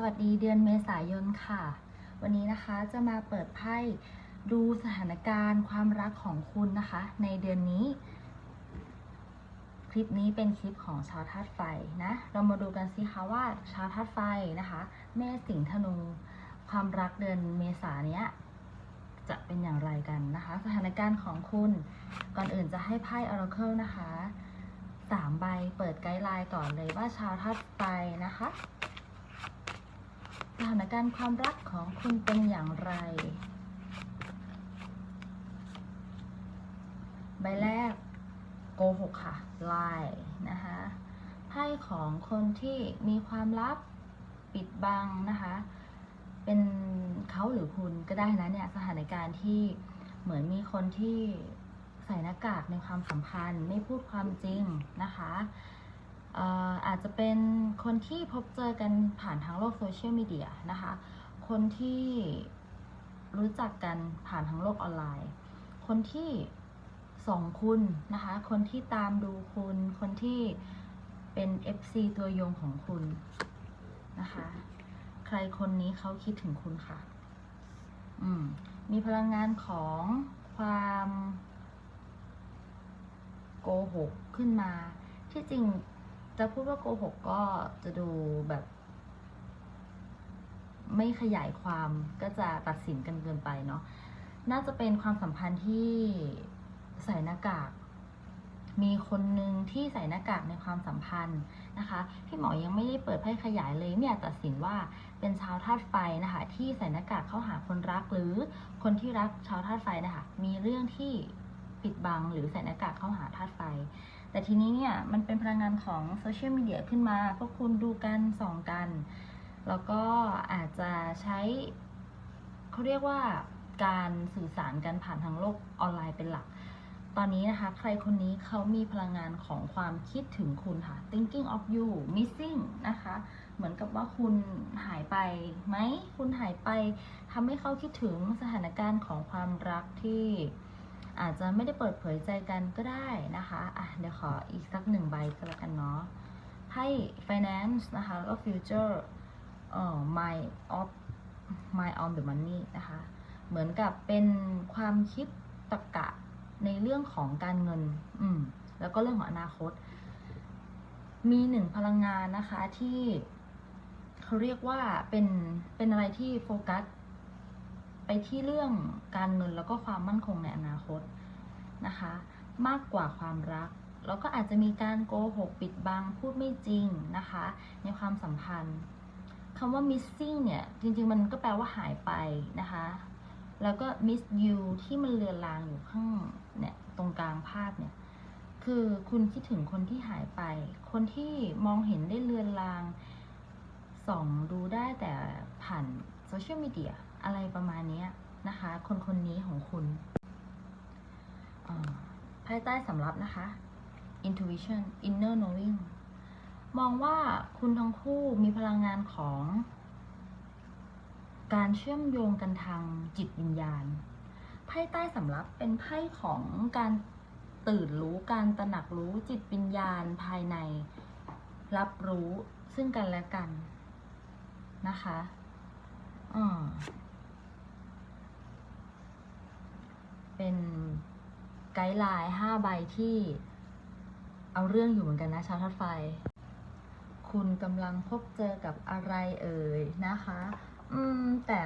สวัสดีเดือนเมษายนค่ะ วันนี้นะคะจะมาเปิดไพ่ดูสถานการณ์ความรักของคุณนะคะ ในเดือนนี้ คลิปนี้เป็นคลิปของชาวธาตุไฟนะ เรามาดูกันสิคะว่าชาวธาตุไฟนะคะ แม่สิงธนู ความรักเดือนเมษาเนี้ยจะเป็นอย่างไรกันนะคะ สถานการณ์ของคุณก่อนอื่นจะให้ไพ่ Oracle นะคะสามใบเปิดไกด์ไลน์ก่อนเลยว่าชาวธาตุไฟนะคะ สถานการณ์ความรักของคุณเป็นอย่างไร ใบแรกโกหกค่ะลายนะคะไพ่ของคนที่มีความลับปิดบังนะคะ เป็นเขาหรือคุณก็ได้นะเนี่ยสถานการณ์ที่เหมือนมีคนที่ใส่หน้ากากในความสัมพันธ์ ไม่พูดความจริงนะคะ อาจจะเป็นคนที่พบเจอกันผ่านทางโลกโซเชียลมีเดียนะคะ คนที่รู้จักกันผ่านทางโลกออนไลน์ คนที่ส่องคุณนะคะ คนที่ตามดูคุณ คนที่เป็น FC ตัวยงของคุณนะคะ ใครคนนี้เขาคิดถึงคุณค่ะ อืม มีพลังงานของความโกหกขึ้นมา ที่จริง จะพูดว่าโกหกก็จะดูแบบ ไม่ขยายความก็จะตัดสินกันเกินไปเนาะน่าจะเป็นความสัมพันธ์ที่ใส่หน้ากาก มีคนหนึ่งที่ใส่หน้ากากในความสัมพันธ์นะคะพี่หมอยังไม่ได้เปิดไพ่ขยายเลยไม่อยากตัดสินว่าเป็นชาวธาตุไฟนะคะ ที่ใส่หน้ากากเข้าหาคนรักหรือคนที่รักชาวธาตุไฟนะคะ มีเรื่องที่ปิดบังหรือใส่หน้ากากเข้าหาธาตุไฟ แต่ทีนี้เนี่ยมันเป็นพลังงานของโซเชียลมีเดียขึ้นมา พวกคุณดูกันส่องกัน แล้วก็อาจจะใช้เขาเรียกว่าการสื่อสารกันผ่านทางโลกออนไลน์เป็นหลัก ตอนนี้นะคะ ใครคนนี้เขามีพลังงานของความคิดถึงคุณค่ะ thinking of you missing นะคะ เหมือนกับว่าคุณหายไปไหม คุณหายไปทำให้เขาคิดถึงสถานการณ์ของความรักที่ อาจจะไม่ได้เปิดเผยใจกันก็ได้นะคะอะเดี๋ยวขออีกสักหนึ่งใบก็แล้วกันเนาะไพ่ finance นะคะแล้วก็ future เอ่อ my of my on the money นะคะเหมือนกับเป็นความคิดตรรกะในเรื่องของการเงิน อืม แล้วก็เรื่องของอนาคต มีหนึ่งพลังงานนะคะที่เขาเรียกว่าเป็นเป็นอะไรที่โฟกัส ไปที่เรื่องการเงินแล้วก็ความมั่นคงในอนาคตนะคะ มากกว่าความรัก แล้วก็อาจจะมีการโกหกปิดบังพูดไม่จริงนะคะ ในความสัมพันธ์คำว่า missing เนี่ย จริง ๆ มันก็แปลว่าหายไปนะคะ แล้วก็ miss you ที่มันเลือนลางอยู่ข้างเนี่ยตรงกลางภาพเนี่ย คือคุณคิดถึงคนที่หายไป คนที่มองเห็นได้เลือนลางส่องดูได้แต่ผ่านโซเชียลมีเดีย อะไรประมาณนี้นะคะ คนคนนี้ของคุณอ่าภายใต้สำรับนะคะ intuition inner knowing มองว่าคุณทั้งคู่มีพลังงานของ การเชื่อมโยงกันทางจิตวิญญาณไพ่ใต้สำรับเป็นไพ่ของการตื่นรู้การตระหนักรู้จิตวิญญาณภายใน รับรู้ซึ่งกันและกันนะคะอ่า เป็นไกด์ไลน์ห้าใบที่เอาเรื่องอยู่เหมือนกันนะชาวทัดไฟ คุณกำลังพบเจอกับอะไรเอ่ยนะคะ อืม แต่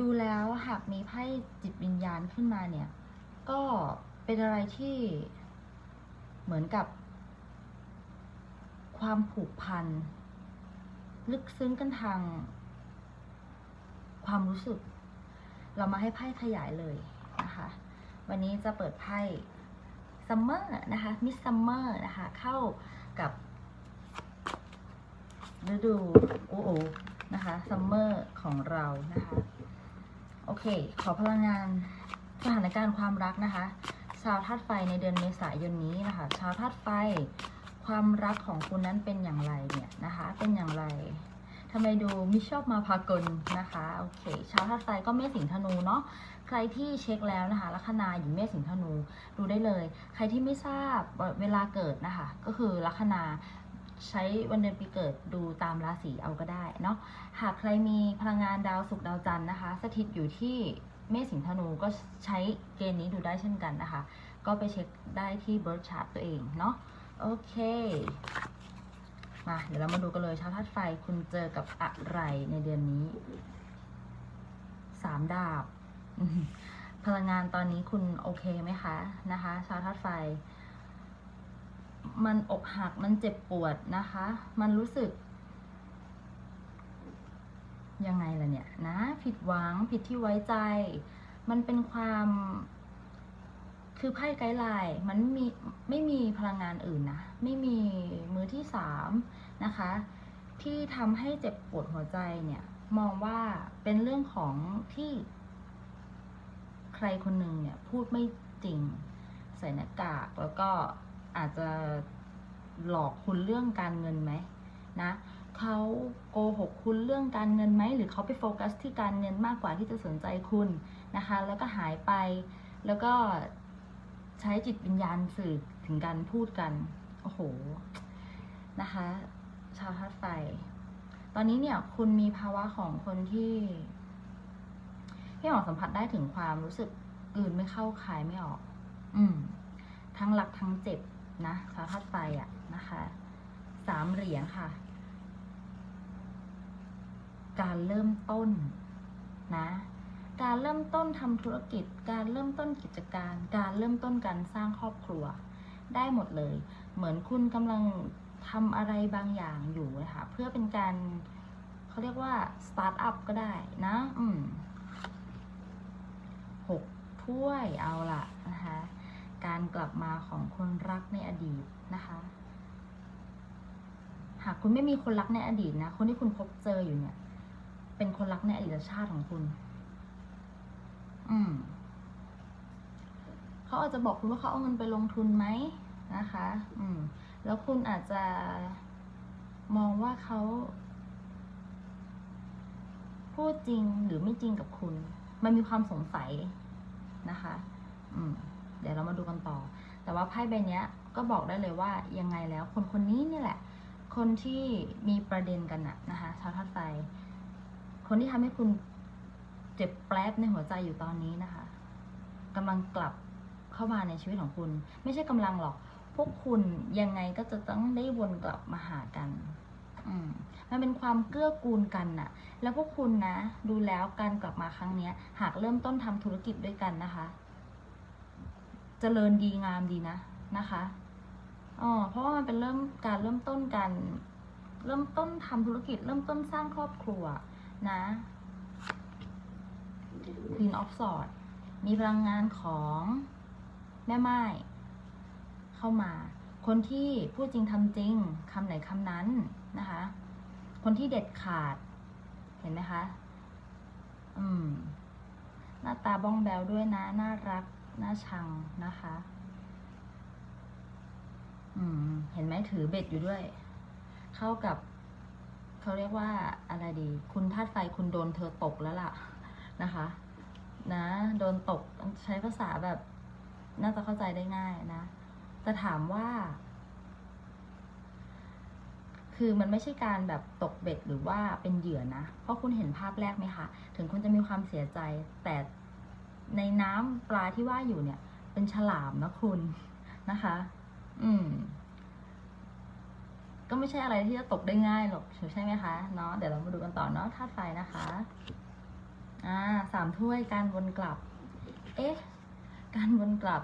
ดูแล้วหากมีไพ่จิตวิญญาณขึ้นมาเนี่ย ก็เป็นอะไรที่เหมือนกับ ความผูกพัน ลึกซึ้งกันทาง ความรู้สึก เรามาให้ไพ่ขยายเลยนะคะ วันนี้จะเปิดไพ่ซัมเมอร์นะคะมิสซัมเมอร์นะคะเข้ากับฤดูโอูอูนะคะซัมเมอร์ของเรานะคะ โอเค ขอพลังงานสถานการณ์ความรักนะคะ ชาวธาตุไฟในเดือนเมษายนนี้นะคะ ชาวธาตุไฟความรักของคุณนั้นเป็นอย่างไรเนี่ยนะคะ เป็นอย่างไรทำไมดูมิชอบมาพากลนะคะ โอเค ชาวธาตุไฟก็เมษสิงธนูเนาะ ใครที่เช็คแล้วนะคะลัคนาหญิงเมษสิงห์ธนูดูได้เลย ใครที่ไม่ทราบเวลาเกิดนะคะ ก็คือลัคนาใช้วันเดือนปีเกิดดูตามราศีเอาก็ได้เนาะหากใครมีพลังงานดาวศุกร์ดาวจันทร์นะคะ สถิตอยู่ที่เมษสิงห์ธนูก็ใช้เกณฑ์นี้ดูได้เช่นกันนะคะ ก็ไปเช็คได้ที่เบิร์ดชาร์ตตัวเองเนาะโอเคมาเดี๋ยวเรามาดูกันเลยชาวธาตุไฟคุณเจอกับอะไรในเดือนนี้สามดาบ พลังงานตอนนี้คุณโอเคไหมคะนะคะ ชาวธาตุไฟ มันอกหักมันเจ็บปวดนะคะ มันรู้สึก ยังไงล่ะเนี่ยนะ ผิดหวังผิดที่ไว้ใจ มันเป็นความคือไพ่ไกด์ไลน์มันมีไม่มีพลังงานอื่นนะ ไม่มีมือที่สามนะคะ ที่ทำให้เจ็บปวดหัวใจเนี่ย มองว่าเป็นเรื่องของที่ รคนหนึ่งเนี่ยพูดไม่จริงใส่หน้ากากแล้วก็อาจจะหลอกคุณเรื่องการเงินไหมนะเขาโกหกคุณเรื่องการเงินไหมหรือเขาไปโฟกัสที่การเงินมากกว่าที่จะสนใจคุณนะคะ แล้วก็หายไปแล้วก็ใช้จิตวิญญาณสื่อถึงการพูดกันโอ้โหนะคะ ชาวธาตุไฟ ตอนนี้เนี่ยคุณมีภาวะของคนที่ พี่หมอสัมผัสได้ถึงความรู้สึกอื่นไม่เข้าคายไม่ออก อืม ทั้งรักทั้งเจ็บนะชาวธาตุไฟอะนะคะสามเหรียญค่ะ การเริ่มต้นนะ การเริ่มต้นทำธุรกิจ การเริ่มต้นกิจการ การเริ่มต้นการสร้างครอบครัว ได้หมดเลย เหมือนคุณกำลังทำอะไรบางอย่างอยู่นะคะเพื่อเป็นการเขาเรียกว่าสตาร์ทอัพก็ได้นะ อืม หกถ้วยเอาละนะคะการกลับมาของคนรักในอดีตนะคะหากคุณไม่มีคนรักในอดีตนะ คนที่คุณพบเจออยู่เนี่ย เป็นคนรักในอดีตชาติของคุณ อืม เขาอาจจะบอกคุณว่าเขาเอาเงินไปลงทุนไหมนะคะ อืม แล้วคุณอาจจะมองว่าเขาพูดจริงหรือไม่จริงกับคุณ มันมีความสงสัยนะคะ อืม เดี๋ยวเรามาดูกันต่อ แต่ว่าไพ่ใบเนี้ยก็บอกได้เลยว่ายังไงแล้ว คนคนนี้นี่แหละ คนที่มีประเด็นกันอะนะคะชาวธาตุไฟคนที่ทำให้คุณเจ็บแปลบในหัวใจอยู่ตอนนี้นะคะกำลังกลับเข้ามาในชีวิตของคุณ ไม่ใช่กำลังหรอก พวกคุณยังไงก็จะต้องได้วนกลับมาหากัน มันเป็นความเกื้อกูลกันน่ะ แล้วพวกคุณนะ ดูแล้วการกลับมาครั้งเนี้ยหากเริ่มต้นทำธุรกิจด้วยกันนะคะจะเจริญดีงามดีนะนะคะอ๋อเพราะว่ามันเป็นเริ่มการเริ่มต้นการเริ่มต้นทำธุรกิจ เริ่มต้นสร้างครอบครัวนะ Queen of Swords มีพลังงานของแม่ไม้เข้ามา คนที่พูดจริงทำจริงคำไหนคำนั้น นะคะ คนที่เด็ดขาด เห็นไหมคะ อืม หน้าตาบ้องแบวด้วยนะ น่ารัก น่าชังนะคะ อืม เห็นไหมถือเบ็ดอยู่ด้วย เข้ากับ เขาเรียกว่าอะไรดี คุณธาตุไฟคุณโดนเธอตกแล้วล่ะ นะคะ นะ โดนตกใช้ภาษาแบบ น่าจะเข้าใจได้ง่ายนะ แต่ถามว่า คือมันไม่ใช่การแบบตกเบ็ดหรือว่าเป็นเหยื่อนะ เพราะคุณเห็นภาพแรกไหมคะ ถึงคุณจะมีความเสียใจ แต่ในน้ำปลาที่ว่าอยู่เนี่ย เป็นฉลามนะคุณนะคะ อืม ก็ไม่ใช่อะไรที่จะตกได้ง่ายหรอกใช่ไหมคะเนาะเดี๋ยวเรามาดูกันต่อเนาะธาตุไฟนะคะ อ่าสามถ้วยการวนกลับ เอ๊ะ การวนกลับ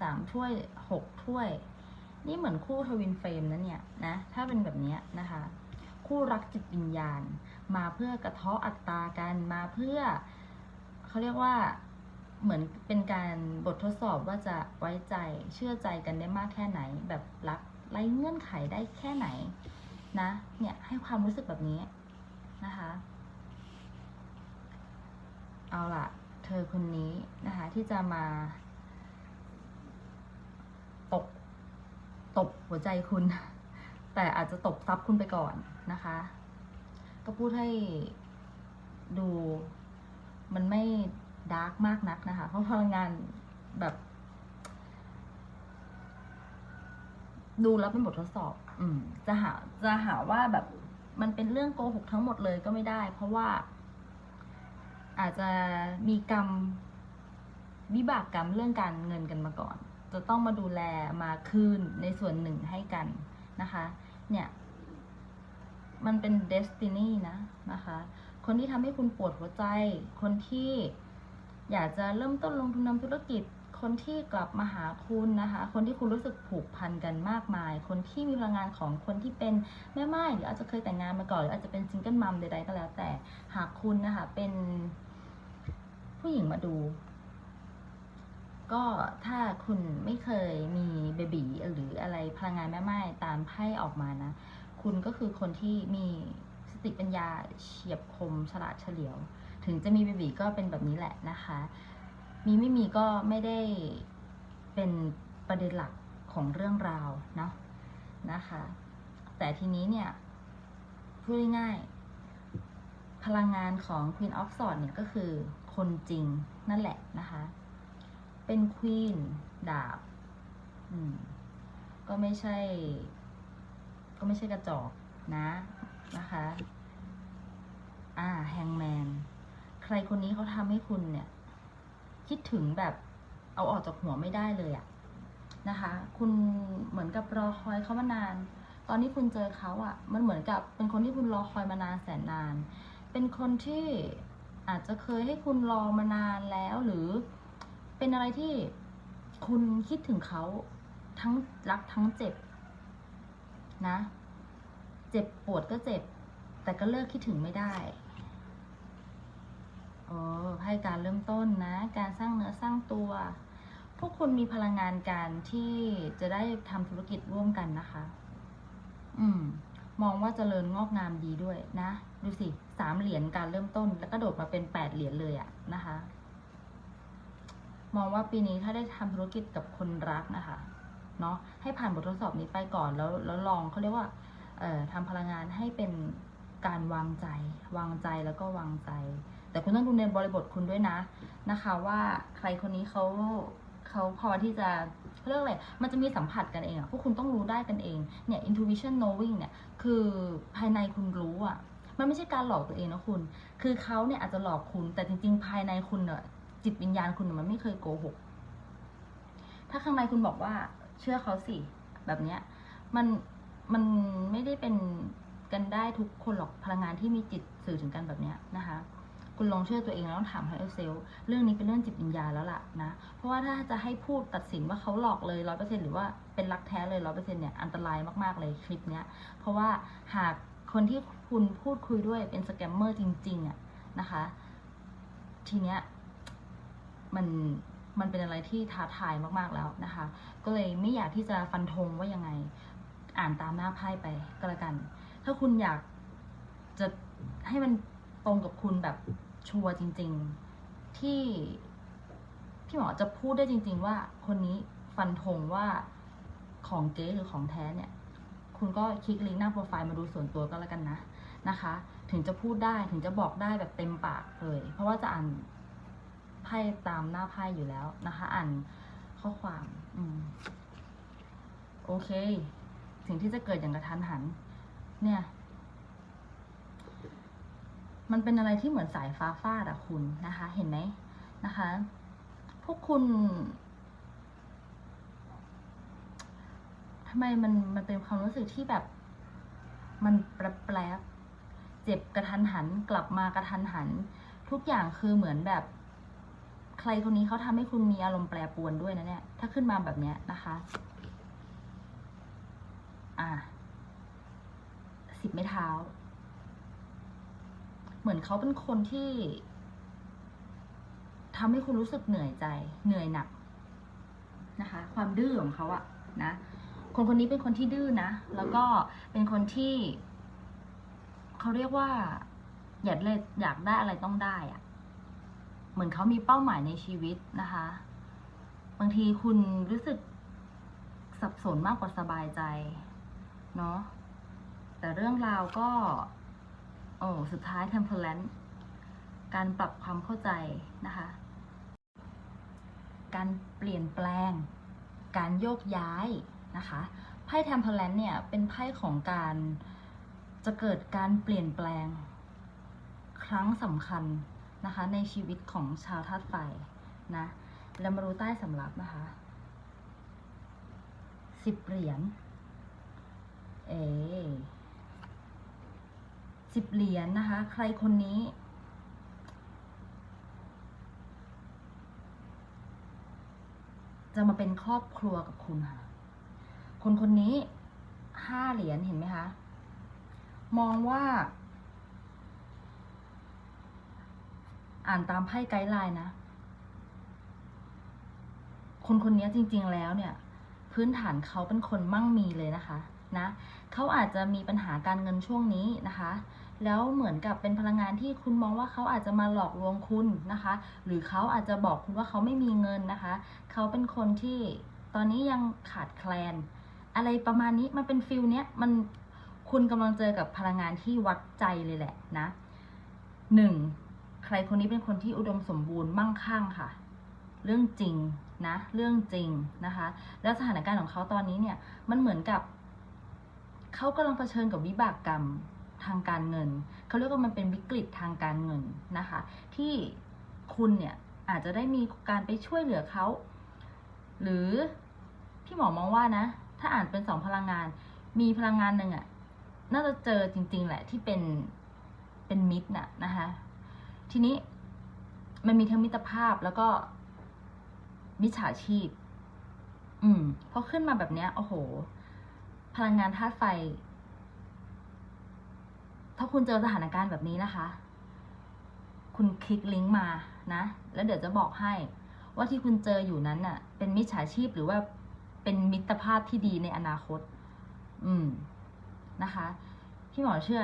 สามถ้วยหกถ้วย นี่เหมือนคู่ทวินเฟรมนะเนี่ยนะ ถ้าเป็นแบบนี้นะคะ คู่รักจิตวิญญาณ มาเพื่อกระเทาะอัตรากันมาเพื่อเขาเรียกว่าเหมือนเป็นการบททดสอบว่าจะไว้ใจเชื่อใจกันได้มากแค่ไหน แบบรักไร้เงื่อนไขได้แค่ไหนนะ เนี่ยให้ความรู้สึกแบบนี้นะคะ เอาล่ะ เธอคนนี้นะคะที่จะมา ตก ตบหัวใจคุณ แต่อาจจะตบซับคุณไปก่อนนะคะ ก็พูดให้ดูมันไม่ดาร์กมากนักนะคะ เพราะพลังงานแบบ ดูแล้วเป็นบททดสอบ อืม จะหาจะหาว่าแบบมันเป็นเรื่องโกหกทั้งหมดเลยก็ไม่ได้ เพราะว่า อาจจะมีกรรมวิบากกรรมเรื่องการเงินกันมาก่อน จะต้องมาดูแลมาคืนในส่วนหนึ่งให้กันนะคะ เนี่ย มันเป็นเดสตินีนะนะคะ คนที่ทำให้คุณปวดหัวใจ คนที่อยากจะเริ่มต้นลงทุนทำธุรกิจ คนที่กลับมาหาคุณนะคะ คนที่คุณรู้สึกผูกพันกันมากมาย คนที่มีพลังงานของคนที่เป็นแม่ไม้หรืออาจจะเคยแต่งงานมาก่อน หรืออาจจะเป็นซิงเกิลมัมใดๆก็แล้วแต่ หากคุณนะคะเป็นผู้หญิงมาดู ก็ถ้าคุณไม่เคยมีเบบีหรืออะไรพลังงานแม่ไม้ตามไพ่ออกมานะ คุณก็คือคนที่มีสติปัญญาเฉียบคมฉลาดเฉลียว ถึงจะมีเบบีก็เป็นแบบนี้แหละนะคะ มีไม่มีก็ไม่ได้เป็นประเด็นหลักของเรื่องราวเนาะนะคะ แต่ทีนี้เนี่ยพูดง่ายพลังงานของ Queen of Swords เนี่ยก็คือคนจริงนั่นแหละนะคะ เป็น Queen ดาบ อืม ก็ไม่ใช่ ก็ไม่ใช่กระจอกนะนะคะ อ่าแฮงแมน ใครคนนี้เขาทำให้คุณเนี่ย คิดถึงแบบเอาออกจากหัวไม่ได้เลยอะนะคะ คุณเหมือนกับรอคอยเขามานาน ตอนนี้คุณเจอเขาอะมันเหมือนกับเป็นคนที่คุณรอคอยมานานแสนนาน เป็นคนที่อาจจะเคยให้คุณรอมานานแล้วหรือ เป็นอะไรที่คุณคิดถึงเขาทั้งรักทั้งเจ็บ นะ เจ็บปวดก็เจ็บ แต่ก็เลิกคิดถึงไม่ได้โอ้ให้การเริ่มต้นนะ การสร้างเนื้อสร้างตัว พวกคุณมีพลังงานการที่จะได้ทำธุรกิจร่วมกันนะคะ อืม มองว่าเจริญงอกงามดีด้วยนะ ดูสิสามเหรียญการเริ่มต้น แล้วก็โดดมาเป็นแปดเหรียญเลยอะนะคะ มองว่าปีนี้ถ้าได้ทำธุรกิจกับคนรักนะคะเนาะให้ผ่านบททดสอบนี้ไปก่อนแล้วแล้วลองเขาเรียกว่าทำพลังงานให้เป็นการวางใจ วางใจแล้วก็วางใจ แต่คุณต้องดูในบริบทคุณด้วยนะนะคะ ว่าใครคนนี้เขาเขาพอที่จะเขาเรียกอะไรมันจะมีสัมผัสกันเองอะพวกคุณต้องรู้ได้กันเองเนี่ย intuition knowing เนี่ยคือภายในคุณรู้อะมันไม่ใช่การหลอกตัวเองนะคุณ คือเขาเนี่ยอาจจะหลอกคุณแต่จริง ๆ ภายในคุณเนี่ย จิตวิญญาณคุณมันไม่เคยโกหก ถ้าข้างในคุณบอกว่า เชื่อเขาสิ แบบเนี้ย มันมันไม่ได้เป็นกันได้ทุกคนหรอกพลังงานที่มีจิตสื่อถึงกันแบบเนี้ยนะคะ คุณลองเชื่อตัวเองแล้วต้องถามให้เซลเรื่องนี้เป็นเรื่องจิตวิญญาณแล้วล่ะนะ เพราะว่าถ้าจะให้พูดตัดสินว่าเขาหลอกเลยร้อยเปอร์เซ็นหรือว่าเป็นรักแท้เลยร้อยเปอร์เซ็นเนี่ยอันตรายมากๆเลยคลิปเนี้ย เพราะว่าหากคนที่คุณพูดคุยด้วยเป็นสแกมเมอร์จริงๆอะนะคะ ทีเนี้ย มันมันเป็นอะไรที่ท้าทายมากๆแล้วนะคะ ก็เลยไม่อยากที่จะฟันธงว่ายังไงอ่านตามหน้าไพ่ไปก็แล้วกัน ถ้าคุณอยากจะให้มันตรงกับคุณแบบชัวร์จริง ๆ ที่พี่หมอจะพูดได้จริง ๆ ว่าคนนี้ฟันธงว่าของเก๊หรือของแท้เนี่ย คุณก็คลิกลิงก์หน้าโปรไฟล์มาดูส่วนตัวก็แล้วกันนะนะคะ ถึงจะพูดได้ถึงจะบอกได้แบบเต็มปากเลย เพราะว่าจะอ่าน ไพ่ตามหน้าไพ่อยู่แล้วนะคะ อ่านข้อความอืมโอเค สิ่งที่จะเกิดอย่างกระทันหัน เนี่ย มันเป็นอะไรที่เหมือนสายฟ้าฟาดอะคุณนะคะ เห็นไหมนะคะ พวกคุณทำไมมันมันเป็นความรู้สึกที่แบบ มันแปลบเจ็บกระทันหัน กลับมากระทันหัน ทุกอย่างคือเหมือนแบบ ใครคนนี้เขาทำให้คุณมีอารมณ์แปรปรวนด้วยนะเนี่ย ถ้าขึ้นมาแบบเนี้ยนะคะ อะสิบไม้เท้า เหมือนเขาเป็นคนที่ทำให้คุณรู้สึกเหนื่อยใจ เหนื่อยหนักนะคะ ความดื้อของเขาอะนะ คนคนนี้เป็นคนที่ดื้อนะ แล้วก็เป็นคนที่ เขาเรียกว่า อยากเลยอยากได้อะไรต้องได้อะ เหมือนเขามีเป้าหมายในชีวิตนะคะ บางทีคุณรู้สึกสับสนมากกว่าสบายใจ เนาะแต่เรื่องราวก็ โอ้สุดท้าย temperance การปรับความเข้าใจนะคะ การเปลี่ยนแปลง การโยกย้ายนะคะพพ่เทมเพลนเนี่ยเป็นไพ่ของการจะเกิดการเปลี่ยนแปลง ครั้งสำคัญ นะคะ ในชีวิตของชาวธาตุไฟนะแล้วมารู้ใต้สำรับนะคะสิบเหรียญเอสิบเหรียญนะคะ ใครคนนี้ จะมาเป็นครอบครัวกับคุณค่ะ คนคนนี้ห้าเหรียญเห็นไหมคะ มองว่า อ่านตามไพ่ไกด์ไลน์นะ คนคนนี้จริง ๆ แล้วเนี่ย พื้นฐานเขาเป็นคนมั่งมีเลยนะคะนะเขาอาจจะมีปัญหาการเงินช่วงนี้นะคะ แล้วเหมือนกับเป็นพลังงานที่คุณมองว่าเขาอาจจะมาหลอกลวงคุณนะคะ หรือเขาอาจจะบอกคุณว่าเขาไม่มีเงินนะคะ เขาเป็นคนที่ตอนนี้ยังขาดแคลน อะไรประมาณนี้มันเป็นฟิลเนี้ยมันคุณกำลังเจอกับพลังงานที่วัดใจเลยแหละนะหนึ่ง รคนนี้เป็นคนที่อุดมสมบูรณ์มั่งคั่งค่ะ เรื่องจริงนะ เรื่องจริงนะคะ แล้วสถานการณ์ของเขาตอนนี้เนี่ย มันเหมือนกับ เขากำลังเผชิญกับวิบากกรรมทางการเงิน เขาเรียกว่ามันเป็นวิกฤตทางการเงินนะคะ ที่คุณเนี่ยอาจจะได้มีการไปช่วยเหลือเขา หรือพี่หมอมองว่านะ ถ้าอ่านเป็นสองพลังงาน มีพลังงานหนึ่งอะน่าจะเจอจริง ๆ แหละที่เป็นเป็นมิตรน่ะนะคะ ทีนี้มันมีทั้งมิตรภาพแล้วก็มิจฉาชีพ อืมพอขึ้นมาแบบเนี้ย โอ้โห พลังงานธาตุไฟ ถ้าคุณเจอสถานการณ์แบบนี้นะคะ คุณคลิกลิงก์มานะ แล้วเดี๋ยวจะบอกให้ ว่าที่คุณเจออยู่นั้นน่ะ เป็นมิจฉาชีพหรือว่าเป็นมิตรภาพที่ดีในอนาคต อืม นะคะ พี่หมอเชื่อ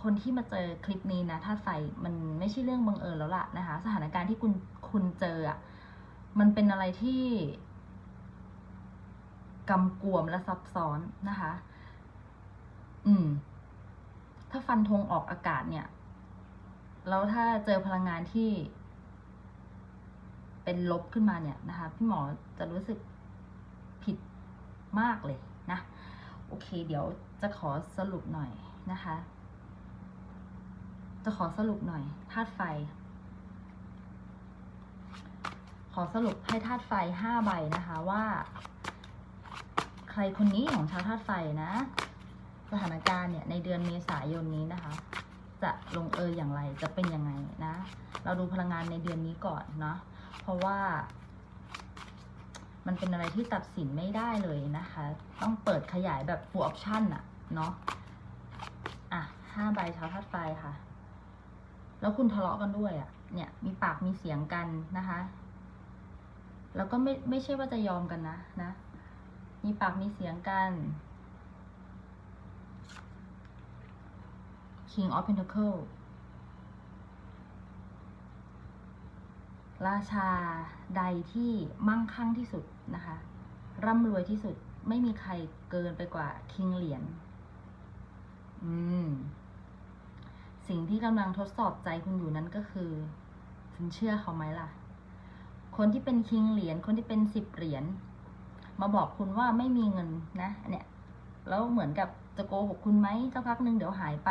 คนที่มาเจอคลิปนี้นะถ้าใส่มันไม่ใช่เรื่องบังเอิญแล้วล่ะนะคะ สถานการณ์ที่คุณคุณเจออะมันเป็นอะไรที่กำกวมและซับซ้อนนะคะ อืม ถ้าฟันธงออกอากาศเนี่ย แล้วถ้าเจอพลังงานที่ เป็นลบขึ้นมาเนี่ยนะคะ พี่หมอจะรู้สึกผิดมากเลยนะ โอเค เดี๋ยวจะขอสรุปหน่อยนะคะ จะขอสรุปหน่อยธาตุไฟ ขอสรุปให้ธาตุไฟห้าใบนะคะว่า ใครคนนี้ของชาวธาตุไฟนะ สถานการณ์เนี่ยในเดือนเมษายนนี้นะคะ จะลงเอยอย่างไรจะเป็นยังไงนะ เราดูพลังงานในเดือนนี้ก่อนเนาะเพราะว่า มันเป็นอะไรที่ตัดสินไม่ได้เลยนะคะ ต้องเปิดขยายแบบ full option อะเนาะอะห้าใบชาวธาตุไฟค่ะ แล้วคุณทะเลาะกันด้วยอะเนี่ยมีปากมีเสียงกันนะคะ แล้วก็ไม่ไม่ใช่ว่าจะยอมกันนะนะ มีปากมีเสียงกัน King of Pentacle ราชาใดที่มั่งคั่งที่สุดนะคะ ร่ำรวยที่สุดไม่มีใครเกินไปกว่าคิงเหรียญอืม สิ่งที่กำลังทดสอบใจคุณอยู่นั้นก็คือ คุณเชื่อเขาไหมล่ะ คนที่เป็นคิงเหรียญคนที่เป็นสิบเหรียญมาบอกคุณว่าไม่มีเงินนะเนี่ยแล้วเหมือนกับจะโกหกคุณไหมสักพักหนึ่งเดี๋ยวหายไป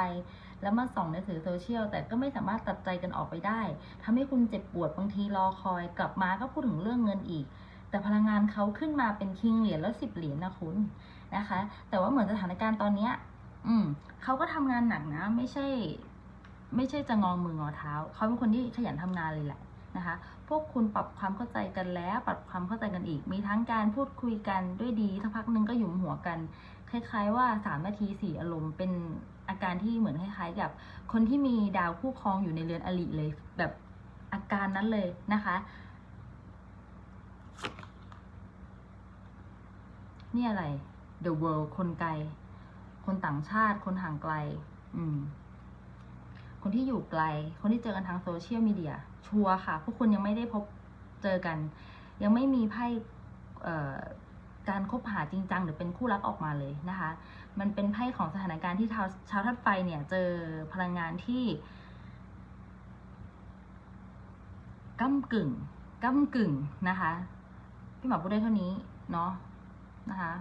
แล้วมาส่องในสื่อโซเชียลแต่ก็ไม่สามารถตัดใจกันออกไปได้ทำให้คุณเจ็บปวดบางทีรอคอยกลับมาก็พูดถึงเรื่องเงินอีก แต่พลังงานเขาขึ้นมาเป็นคิงเหรียญแล้วสิบเหรียญนะคุณนะคะ แต่ว่าเหมือนสถานการณ์ตอนเนี้ยอืมเขาก็ทำงานหนักนะ ไม่ใช่ ไม่ใช่จะงอมืองอเท้า เขาเป็นคนที่ขยันทำงานเลยแหละนะคะ พวกคุณปรับความเข้าใจกันแล้ว ปรับความเข้าใจกันอีก มีทั้งการพูดคุยกันด้วยดีสักพักนึงก็หยุมหัวกัน คล้าย ๆ ว่าสามนาทีสี่อารมณ์เป็นอาการที่เหมือนคล้ายๆ กับ คนที่มีดาวคู่ครองอยู่ในเรือนอริเลย แบบอาการนั้นเลยนะคะ นี่อะไร The World คนไกล คนต่างชาติ คนห่างไกล อืม คนที่อยู่ไกล คนที่เจอกันทางโซเชียลมีเดียชัวร์ค่ะ พวกคุณยังไม่ได้พบเจอกัน ยังไม่มีไพ่เอ่อการคบหาจริงจังหรือเป็นคู่รักออกมาเลยนะคะ มันเป็นไพ่ของสถานการณ์ที่ชาวชาวธาตุไฟเนี่ยเจอพลังงานที่ก้ากึ่งก้ากึ่งนะคะ พี่หมอพูดได้เท่านี้เนาะนะคะ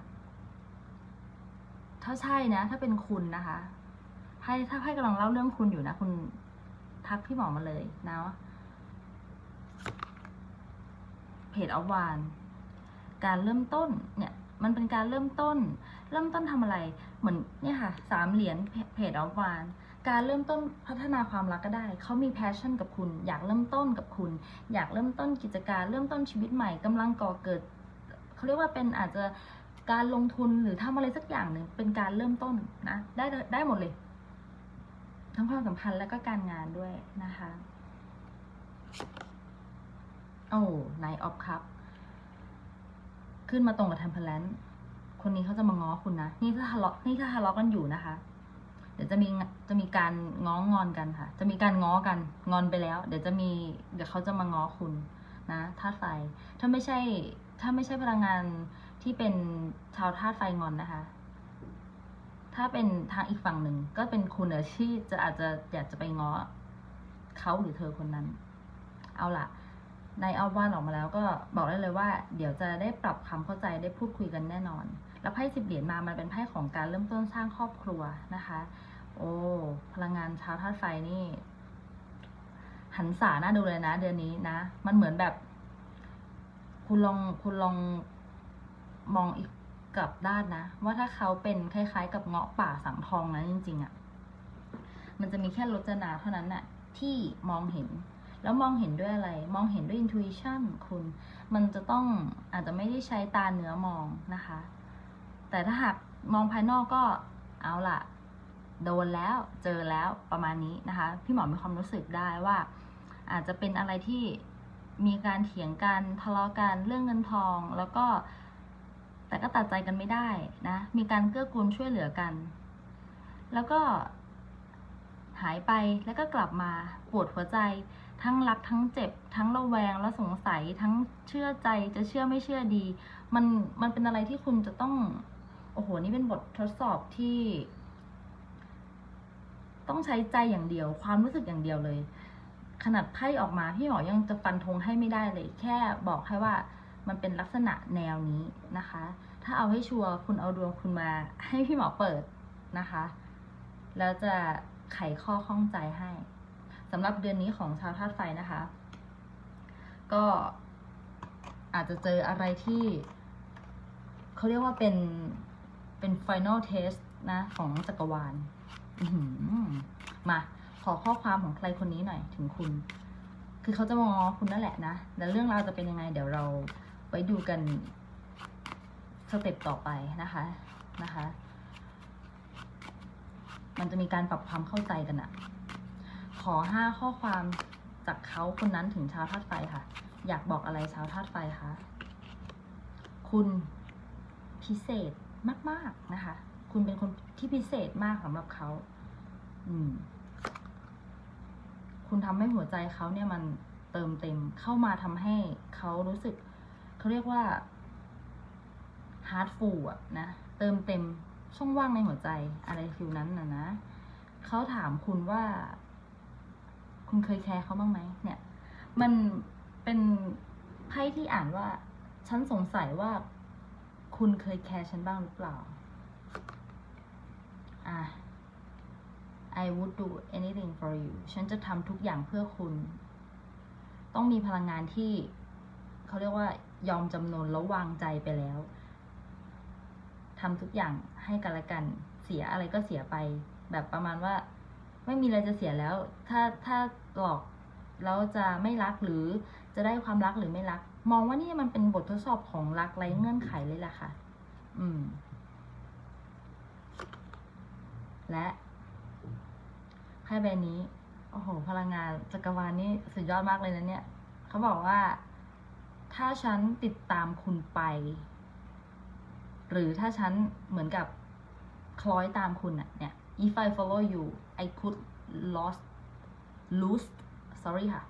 ถ้าใช่นะ ถ้าเป็นคุณนะคะ ให้ถ้าให้กำลังเล่าเรื่องคุณอยู่นะ คุณทักพี่หมอมาเลยนะเพจอวาน การเริ่มต้นเนี่ย มันเป็นการเริ่มต้น เริ่มต้นทำอะไร เหมือนเนี่ยค่ะสามเหรียญเพจอวาน การเริ่มต้นพัฒนาความรักก็ได้ เขามีแพชชั่นกับคุณ อยากเริ่มต้นกับคุณ อยากเริ่มต้นกิจการ เริ่มต้นชีวิตใหม่กำลังก่อเกิด เขาเรียกว่าเป็นอาจจะการลงทุนหรือทำอะไรสักอย่างหนึ่งเป็นการเริ่มต้นนะ ได้ได้หมดเลย ทั้งความสัมพันธ์และก็การงานด้วยนะคะ โอ้นออฟครับ ขึ้นมาตรงกับ t ท m เพลนคนนี้เขาจะมาง้อคุณนะ นี่ถ้าทะเลาะนี่ถ้าทะเลาะกันอยู่นะคะ เดี๋ยวจะมีจะมีการง้องอนกันค่ะ จะมีการง้อกันงอนไปแล้ว เดี๋ยวจะมี เดี๋ยวเขาจะมาง้อคุณนะธาตุไฟ ถ้าไม่ใช่ ถ้าไม่ใช่พลังงานที่เป็นชาวธาตุไฟงอนนะคะ ถ้าเป็นทางอีกฝั่งหนึ่งก็เป็นคุณอะที่จะอาจจะอยากจะไปง้อเขาหรือเธอคนนั้น เอาล่ะในเอาวานออกมาแล้วก็บอกได้เลยว่า เดี๋ยวจะได้ปรับความเข้าใจได้พูดคุยกันแน่นอน แล้วไพ่สิบเหรียญมามันเป็นไพ่ของการเริ่มต้นสร้างครอบครัวนะคะ โอ้พลังงานชาวธาตุไฟนี่ หันษาหน่าดูเลยนะ เดือนนี้นะ มันเหมือนแบบ คุณลองคุณลองมองอีก กลับด้านนะ ว่าถ้าเขาเป็นคล้ายๆ กับเงาะป่าสังทองนะจริงๆอะ่ะ มันจะมีแค่รจนาเท่านั้นน่ะที่มองเห็น แล้วมองเห็นด้วยอะไร มองเห็นด้วย intuition คุณ มันจะต้องอาจจะไม่ได้ใช้ตาเนื้อมองนะคะ แต่ถ้าหากมองภายนอกก็เอาล่ะ โดนแล้วเจอแล้วประมาณนี้นะคะ พี่หมอมีความรู้สึกได้ว่า อาจจะเป็นอะไรที่มีการเถียงกันทะเลาะกันเรื่องเงินทอง แล้วก็ แต่ก็ตัดใจกันไม่ได้นะ มีการเกื้อกูลช่วยเหลือกัน แล้วก็หายไปแล้วก็กลับมาปวดหัวใจ ทั้งรักทั้งเจ็บ ทั้งระแวงและสงสัย ทั้งเชื่อใจจะเชื่อไม่เชื่อดี มันมันเป็นอะไรที่คุณจะต้อง โอ้โห นี่เป็นบททดสอบที่ ต้องใช้ใจอย่างเดียว ความรู้สึกอย่างเดียวเลย ขนาดไพ่ออกมาพี่หมอยังจะฟันธงให้ไม่ได้เลย แค่บอกให้ว่า มันเป็นลักษณะแนวนี้นะคะ ถ้าเอาให้ชัวร์คุณเอาดวงคุณมาให้พี่หมอเปิดนะคะ แล้วจะไขข้อข้องใจให้สำหรับเดือนนี้ของชาวธาตุไฟนะคะ ก็อาจจะเจออะไรที่เขาเรียกว่าเป็นเป็น final test นะของจักรวาลมาขอข้อความของใครคนนี้หน่อยถึงคุณ คือเขาจะมองคุณนั่นแหละนะ แต่เรื่องราวจะเป็นยังไง เดี๋ยวเรา ว้ดูกันสเต็ปต่อไปนะคะนะคะ มันจะมีการปรับความเข้าใจกันอะขอห้าข้อความจากเขาคนนั้นถึงชาวธาตุไฟค่ะ อยากบอกอะไรชาวธาตุไฟคะคุณพิเศษมาก ๆ นะคะ คุณเป็นคนที่พิเศษมากสำหรับเขา อืม คุณทำให้หัวใจเขาเนี่ยมันเติมเต็มเข้ามาทำให้เขารู้สึก เขาเรียกว่าฮาร์ดฟูลอะนะ เติมเต็มช่องว่างในหัวใจอะไรฟิลนั้นนะนะเขาถามคุณว่า คุณเคยแคร์เขาบ้างไหมเนี่ย มันเป็นไพ่ที่อ่านว่า ฉันสงสัยว่า คุณเคยแคร์ฉันบ้างหรือเปล่า อะ I would do anything for you ฉันจะทำทุกอย่างเพื่อคุณ ต้องมีพลังงานที่เขาเรียกว่า ยอมจำนนแล้ววางใจไปแล้วทำทุกอย่างให้กันและกัน เสียอะไรก็เสียไป แบบประมาณว่า ไม่มีอะไรจะเสียแล้ว ถ้าถ้าหลอกแล้วจะไม่รักหรือจะได้ความรักหรือไม่รัก มองว่านี่มันเป็นบททดสอบของรักไร้เงื่อนไขเลยล่ะค่ะ อืม และไพ่ใบนี้ โอ้โห พลังงานจักรวาลนี่สุดยอดมากเลยนะเนี่ย เขาบอกว่า ถ้าฉันติดตามคุณไป หรือถ้าฉันเหมือนกับคล้อยตามคุณอะเนี่ย if I follow you I could lost lose sorry ค่ะ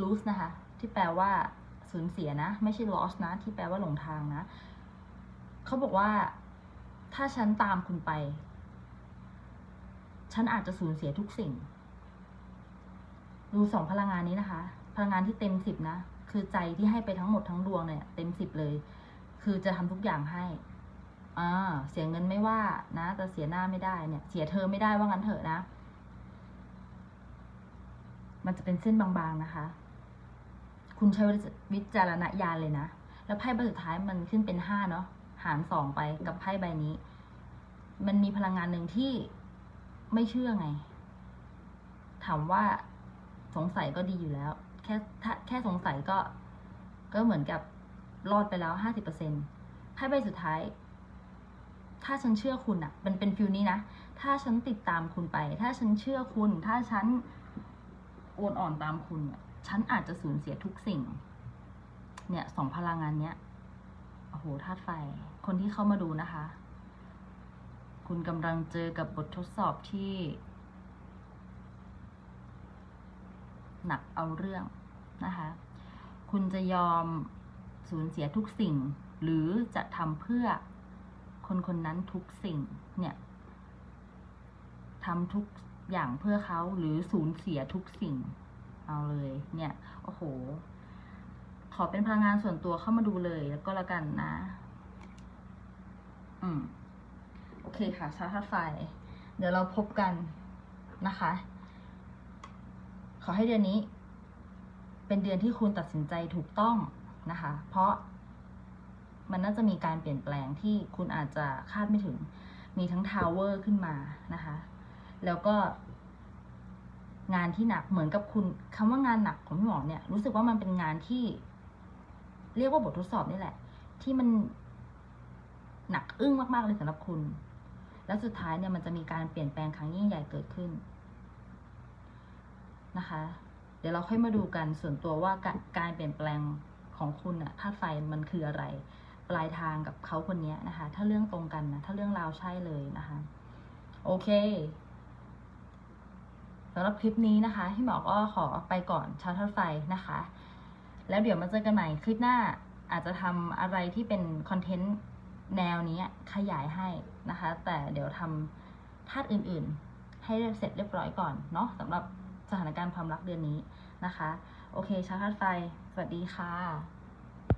lose นะคะ ที่แปลว่าสูญเสียนะ ไม่ใช่ lost นะ ที่แปลว่าหลงทางนะ เขาบอกว่า ถ้าฉันตามคุณไป ฉันอาจจะสูญเสียทุกสิ่ง ดูสองพลังงานนี้นะคะ พลังงานที่เต็มสิบนะ คือใจที่ให้ไปทั้งหมดทั้งดวงเนี่ย เต็มสิบเลย คือจะทำทุกอย่างให้อ่าเสียเงินไม่ว่านะแต่เสียหน้าไม่ได้เนี่ย เสียเธอไม่ได้ว่างั้นเถอะนะ มันจะเป็นเส้นบางๆนะคะ คุณใช้วิจารณญาณเลยนะ แล้วไพ่ใบสุดท้ายมันขึ้นเป็นห้าเนาะหารสองไปกับไพ่ใบนี้ มันมีพลังงานหนึ่งที่ไม่เชื่อไง ถามว่าสงสัยก็ดีอยู่แล้วแค่ถ้าแค่สงสัยก็ ก็เหมือนกับรอดไปแล้วห้าสิบเปอร์เซ็นต์ไพ่ใบสุดท้าย ถ้าฉันเชื่อคุณอะมันเป็นฟิลนี้นะ ถ้าฉันติดตามคุณไป ถ้าฉันเชื่อคุณ ถ้าฉันโอนอ่อนตามคุณอะฉันอาจจะสูญเสียทุกสิ่ง เนี่ยสองพลังงานเนี้ยโอ้โหธาตุไฟ คนที่เข้ามาดูนะคะ คุณกำลังเจอกับบททดสอบที่ หนักเอาเรื่อง นะคะ คุณจะยอมสูญเสียทุกสิ่ง หรือจะทำเพื่อคนคนนั้นทุกสิ่งเนี่ยทำทุกอย่างเพื่อเขาหรือสูญเสียทุกสิ่ง เอาเลยเนี่ยโอ้โห ขอเป็นพลังงานส่วนตัวเข้ามาดูเลยแล้วก็แล้วกันนะ อืม โอเคค่ะชาร์จธาไฟ เดี๋ยวเราพบกันนะคะ ขอให้เดือนนี้ เป็นเดือนที่คุณตัดสินใจถูกต้องนะคะ เพราะมันน่าจะมีการเปลี่ยนแปลงที่คุณอาจจะคาดไม่ถึง มีทั้งทาวเวอร์ขึ้นมานะคะ แล้วก็ งานที่หนักเหมือนกับคุณคำว่างานหนักของพี่หมอเนี่ย รู้สึกว่ามันเป็นงานที่ เรียกว่าบททดสอบนี่แหละ ที่มันหนักอึ้งมากๆเลยสำหรับคุณ แล้วสุดท้ายเนี่ยมันจะมีการเปลี่ยนแปลงครั้งยิ่งใหญ่เกิดขึ้นนะคะ เดี๋ยวเราค่อยมาดูกันส่วนตัวว่าการเปลี่ยนแปลงของคุณอะธาตุไฟมันคืออะไร ปลายทางกับเขาคนนี้นะคะ ถ้าเรื่องตรงกันนะ ถ้าเรื่องราวใช่เลยนะคะ โอเคสำหรับคลิปนี้นะคะพี่หมอก็ขอไปก่อนชาวธาตุไฟนะคะ แล้วเดี๋ยวมาเจอกันใหม่คลิปหน้าอาจจะทำอะไรที่เป็นคอนเทนต์แนวนี้ขยายให้นะคะ แต่เดี๋ยวทำธาตุอื่น ๆ ให้เสร็จเรียบร้อยก่อนเนาะสำหรับ สถานการณ์ความรักเดือนนี้นะคะ โอเคชาวธาตุไฟ สวัสดีค่ะ